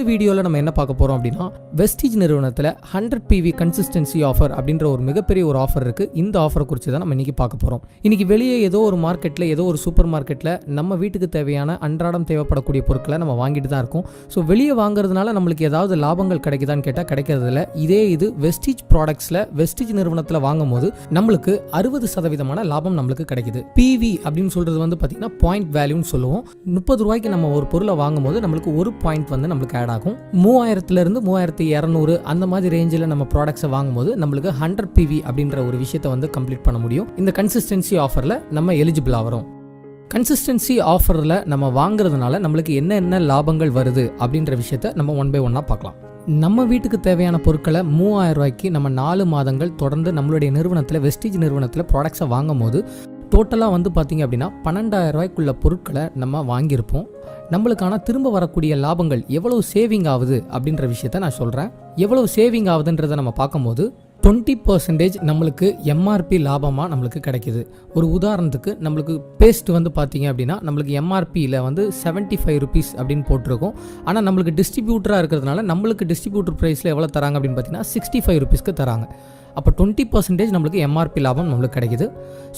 இந்த வீடியோவில் நம்ம என்ன பார்க்க போகிறோம் அப்படின்னா வெஸ்டீஜ் நிறுவனத்தில் ஹண்ட்ரட் பிவி கன்சிஸ்டன்சி ஆஃபர் அப்படின்ற ஒரு மிகப்பெரிய ஒரு ஆஃபர் இருக்குது இந்த ஆஃபரை குறித்து தான் நம்ம இன்றைக்கி பார்க்க போகிறோம் இன்றைக்கி வெளியே ஏதோ ஒரு மார்க்கெட்டில் ஏதோ ஒரு சூப்பர் மார்க்கெட்டில் நம்ம வீட்டுக்கு தேவையான அன்றாடம் தேவைப்படக்கூடிய பொருட்களை நம்ம வாங்கிட்டு தான் இருக்கோம். ஸோ வெளியே வாங்குறதுனால நம்மளுக்கு ஏதாவது லாபங்கள் கிடைக்குதான்னு கேட்டால் கிடைக்கிறதில்ல. இதே இது வெஸ்டீஜ் ப்ராடக்ட்ஸில் வெஸ்டீஜ் நிறுவனத்தில் வாங்கும் போது நம்மளுக்கு அறுபது சதவீதமான லாபம் நம்மளுக்கு கிடைக்குது. பிவி அப்படின்னு சொல்கிறது வந்து பார்த்திங்கன்னா பாயிண்ட் வேல்யூன்னு சொல்லுவோம். முப்பது ரூபாய்க்கு நம்ம ஒரு பொருளை வாங்கும் போது நம்மளுக்கு ஒரு பாயிண்ட் வந்து நம்மளுக்கு ஆட் ஆகும். மூவாயிரத்துலேருந்து மூவாயிரத்தி இரநூறு அந்த மாதிரி ரேஞ்சில் நம்ம ப்ராடக்ட்ஸை வாங்கும்போது நம்மளுக்கு ஹண்ட்ரட் பிவி அப்படின்ற ஒரு விஷயத்தை வந்து கம்ப்ளீட் பண்ண முடியும். இந்த கன்சிஸ்டன்சி ஆஃபரில் நம்ம எலிஜிபிள் ஆகிறோம் கன்சிஸ்டன்சி ஆஃபரில் நம்ம வாங்குறதுனால நம்மளுக்கு என்னென்ன லாபங்கள் வருது அப்படின்ற விஷயத்த நம்ம ஒன் பை ஒன்னாக பார்க்கலாம். நம்ம வீட்டுக்கு தேவையான பொருட்களை மூவாயிரம் ரூபாய்க்கு நம்ம நாலு மாதங்கள் தொடர்ந்து நம்மளுடைய நிறுவனத்தில் வெஸ்டிஜ் நிறுவனத்தில் ப்ராடக்ட்ஸை வாங்கும் போது டோட்டலாக வந்து பார்த்தீங்க அப்படின்னா பன்னெண்டாயிரம் ரூபாய்க்குள்ள பொருட்களை நம்ம வாங்கியிருப்போம். நம்மளுக்கான திரும்ப வரக்கூடிய லாபங்கள் எவ்வளவு சேவிங் ஆகுது அப்படின்ற விஷயத்த நான் சொல்கிறேன் எவ்வளவு சேவிங் ஆகுதுன்றதை நம்ம பார்க்கும்போது டுவெண்ட்டி பர்சன்டேஜ் நம்மளுக்கு எம்ஆர்பி லாபமாக நம்மளுக்கு கிடைக்கிது. ஒரு உதாரணத்துக்கு நம்மளுக்கு பேஸ்ட் வந்து பார்த்தீங்க அப்படின்னா நம்மளுக்கு எம்ஆர்பியில் வந்து 75 ஃபைவ் ருபீஸ் அப்படின்னு போட்டிருக்கோம். ஆனால் நம்மளுக்கு டிஸ்ட்ரிபியூட்டராக இருக்கிறதுனால நம்மளுக்கு டிஸ்ட்ரிபியூட்டர் ப்ரைஸில் எவ்வளோ தராங்க அப்படின்னு பார்த்தீங்கன்னா சிக்ஸ்டி ஃபைவ் ருபீஸ்க்கு தராங்க. அப்போ டுவெண்ட்டி பர்சன்டேஜ் நம்மளுக்கு எம்ஆர்பி லாபம் நம்மளுக்கு கிடைக்குது.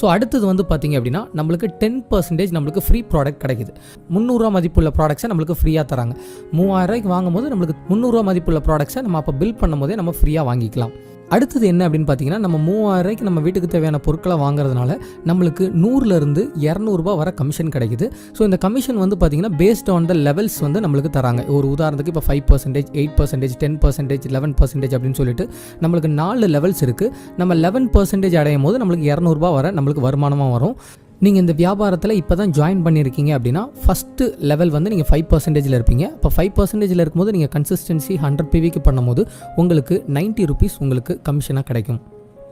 ஸோ அடுத்தது வந்து பார்த்தீங்க அப்படின்னா நம்மளுக்கு டென் பர்சன்டேஜ் நம்மளுக்கு ஃப்ரீ ப்ராடக்ட் கிடைக்குது. முந்நூறுரூவா மதிப்புள்ள ப்ராடக்ட்ஸை நம்மளுக்கு ஃப்ரீயாக தராங்க. மூவாயிரம் ரூபாய்க்கு வாங்கும்போது நம்மளுக்கு முந்நூறுரூவா மதிப்புள்ள ப்ராடக்ட்ஸை நம்ம அப்போ பில் பண்ணும்போதே நம்ம ஃப்ரீயாக வாங்கிக்கலாம். அடுத்தது என்ன அப்படின்னு பார்த்தீங்கன்னா நம்ம மூவாயிரம் ரூபாய்க்கு நம்ம வீட்டுக்கு தேவையான பொருட்களை வாங்குறதுனால நம்மளுக்கு நூறுலேருந்து இரநூறுபா வர கமிஷன் கிடைக்குது. ஸோ இந்த கமிஷன் வந்து பார்த்தீங்கன்னா பேஸ்ட் ஆன் த லெவல்ஸ் வந்து நம்மளுக்கு தராங்க. ஒரு உதாரணத்துக்கு இப்போ five percentage eight percentage ten percentage eleven percentage அப்படின்னு சொல்லிட்டு நம்மளுக்கு நாலு லெவல்ஸ் இருக்குது நம்ம லெவன் பர்சன்டேஜ் அடையும் போது நம்மளுக்கு இரநூறுபா வர நம்மளுக்கு வருமானமாக வரும். நீங்கள் இந்த வியாபாரத்தில் இப்போ தான் ஜாயின் பண்ணியிருக்கீங்க அப்படின்னா ஃபஸ்ட்டு லெவல் வந்து நீங்கள் ஃபைவ் பர்சன்டேஜில் இருப்பீங்க. இப்போ ஃபைவ் பர்சன்டேஜில் இருக்கும்போது நீங்கள் கன்சிஸ்டன்சி ஹண்ட்ரட் பிவிக்கு பண்ணும்போது உங்களுக்கு 90 ருபீஸ் உங்களுக்கு கமிஷனாக கிடைக்கும்.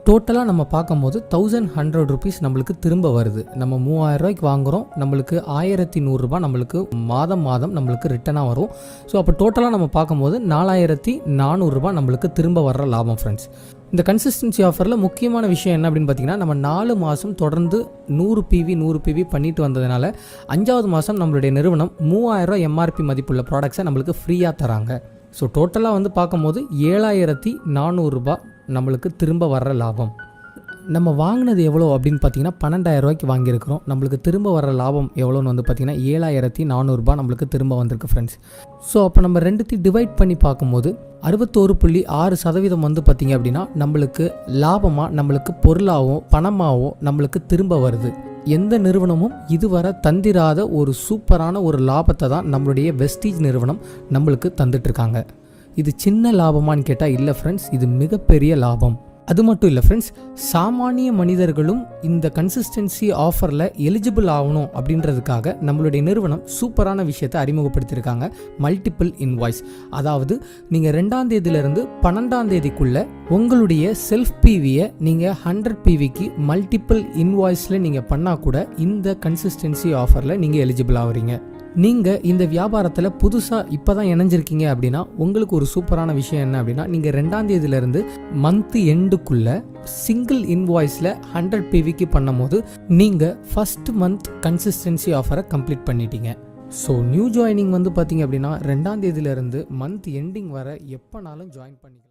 டோட்டலாக நம்ம பார்க்கும்போது தௌசண்ட் ஹண்ட்ரட் ருபீஸ் நம்மளுக்கு திரும்ப வருது. நம்ம மூவாயிரம் ரூபாய்க்கு வாங்குகிறோம் நம்மளுக்கு ஆயிரத்தி நூறுரூபா நம்மளுக்கு மாதம் மாதம் நம்மளுக்கு ரிட்டனாக வரும். ஸோ அப்போ டோட்டலாக நம்ம பார்க்கும்போது நாலாயிரத்தி நானூறுரூபா நம்மளுக்கு திரும்ப வர்ற லாபம் ஃப்ரெண்ட்ஸ் இந்த கன்சிஸ்டன்சி ஆஃபரில் முக்கியமான விஷயம் என்ன அப்படின்னு பார்த்தீங்கன்னா நம்ம நாலு மாதம் தொடர்ந்து நூறு பிவி நூறு பிவி பண்ணிட்டு வந்ததுனால அஞ்சாவது மாதம் நம்மளுடைய நிறுவனம் மூவாயிரம் எம்ஆர்பி மதிப்புள்ள ப்ராடக்ட்ஸை நம்மளுக்கு ஃப்ரீயாக தராங்க. ஸோ டோட்டலாக வந்து பார்க்கும்போது ஏழாயிரத்தி நானூறுரூபா நம்மளுக்கு திரும்ப வர்ற லாபம். நம்ம வாங்கினது எவ்வளோ அப்படின்னு பார்த்தீங்கன்னா பன்னெண்டாயிரம் ரூபாய்க்கு வாங்கியிருக்கிறோம். நம்மளுக்கு திரும்ப வர லாபம் எவ்வளோன்னு வந்து பார்த்தீங்கன்னா ஏழாயிரத்தி நானூறுரூபா நம்மளுக்கு திரும்ப வந்திருக்கு ஃப்ரெண்ட்ஸ் ஸோ அப்போ நம்ம ரெண்டுத்தையும் டிவைட் பண்ணி பார்க்கும்போது அறுபத்தோரு புள்ளி ஆறு சதவீதம் வந்து பார்த்தீங்க அப்படின்னா நம்மளுக்கு லாபமாக நம்மளுக்கு பொருளாகவும் பணமாகவும் நம்மளுக்கு திரும்ப வருது. எந்த நிறுவனமும் இதுவரை தந்திராத ஒரு சூப்பரான ஒரு லாபத்தை தான் நம்மளுடைய வெஸ்டீஜ் நிறுவனம் நம்மளுக்கு தந்துட்டுருக்காங்க இது சின்ன லாபமான்னு கேட்டால் இல்லை ஃப்ரெண்ட்ஸ் இது மிகப்பெரிய லாபம். அது மட்டும் இல்லை ஃப்ரெண்ட்ஸ் சாமானிய மனிதர்களும் இந்த கன்சிஸ்டன்சி ஆஃபரில் எலிஜிபிள் ஆகணும் அப்படின்றதுக்காக நம்மளுடைய நிறுவனம் சூப்பரான விஷயத்தை அறிமுகப்படுத்தியிருக்காங்க மல்டிபிள் இன்வாய்ஸ் அதாவது நீங்கள் ரெண்டாம் தேதியிலிருந்து பன்னெண்டாம் தேதிக்குள்ளே உங்களுடைய செல்ஃப் பிவியை நீங்கள் ஹண்ட்ரட் பிவிக்கு மல்டிபிள் இன்வாய்ஸில் நீங்கள் பண்ணால் கூட இந்த கன்சிஸ்டன்சி ஆஃபரில் நீங்கள் எலிஜிபிள் ஆகுறீங்க. நீங்கள் இந்த வியாபாரத்தில் புதுசாக இப்போ தான் இணைஞ்சிருக்கீங்க அப்படின்னா உங்களுக்கு ஒரு சூப்பரான விஷயம் என்ன அப்படின்னா நீங்கள் ரெண்டாம் தேதியிலேருந்து மந்த் எண்டுக்குள்ளே சிங்கிள் இன்வாய்ஸில் ஹண்ட்ரட் பிவிக்கு பண்ணும்போது நீங்கள் ஃபஸ்ட் மந்த் கன்சிஸ்டன்சி ஆஃபரை கம்ப்ளீட் பண்ணிட்டீங்க. ஸோ நியூ ஜாயினிங் வந்து பார்த்தீங்க அப்படின்னா ரெண்டாம் தேதியிலேருந்து மந்த் எண்டிங் வர எப்போனாலும் ஜாயின் பண்ணிக்கலாம்.